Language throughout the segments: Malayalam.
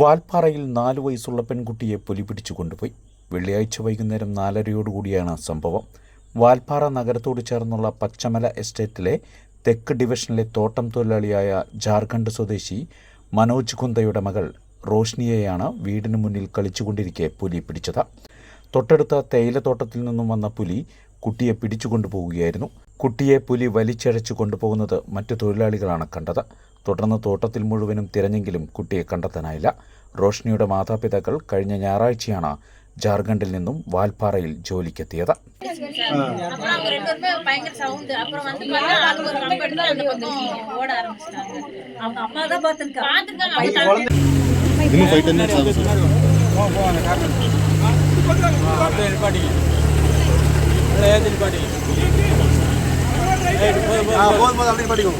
വാൽപ്പാറയിൽ നാലു വയസ്സുള്ള പെൺകുട്ടിയെ പുലി പിടിച്ചു കൊണ്ടുപോയി. വെള്ളിയാഴ്ച വൈകുന്നേരം നാലരയോടുകൂടിയാണ് സംഭവം. വാൽപ്പാറ നഗരത്തോട് ചേർന്നുള്ള പച്ചമല എസ്റ്റേറ്റിലെ തെക്ക് ഡിവിഷനിലെ തോട്ടം തൊഴിലാളിയായ ജാർഖണ്ഡ് സ്വദേശി മനോജ് കുന്തയുടെ മകൾ റോഷ്നിയെയാണ് വീടിന് മുന്നിൽ കളിച്ചുകൊണ്ടിരിക്കെ പുലി പിടിച്ചത്. തൊട്ടടുത്ത തേയിലത്തോട്ടത്തിൽ നിന്നും വന്ന പുലി കുട്ടിയെ പിടിച്ചുകൊണ്ടുപോകുകയായിരുന്നു കുട്ടിയെ പുലി വലിച്ചഴച്ചു കൊണ്ടുപോകുന്നത് മറ്റു തൊഴിലാളികളാണ് കണ്ടത്. തുടർന്ന് തോട്ടത്തിൽ മുഴുവനും തിരഞ്ഞെങ്കിലും കുട്ടിയെ കണ്ടെത്താനായില്ല റോഷ്നിയുടെ മാതാപിതാക്കൾ കഴിഞ്ഞ ഞായറാഴ്ചയാണ് ജാർഖണ്ഡിൽ നിന്നും വാൽപ്പാറയിൽ ജോലിക്കെത്തിയത് அப்புறம் அவங்க ரெண்டு பேருமே பயங்கர சவுண்ட் அப்புறம் வந்து பார்த்தா ஆளுக்கு ஒரு கம்பு எடுத்து அந்த பக்கம் ஓட ஆரம்பிச்சிட்டாங்க அவங்க அம்மா தான் பார்த்துருக்கா பார்த்துருக்காங்க அவங்க தம்பி இன்னும் ஃபைவ் டென் மினிட்ஸ் ஆகும் சார் ஆ போதும் போதும் அப்படியே படிக்கும்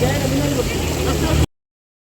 যায়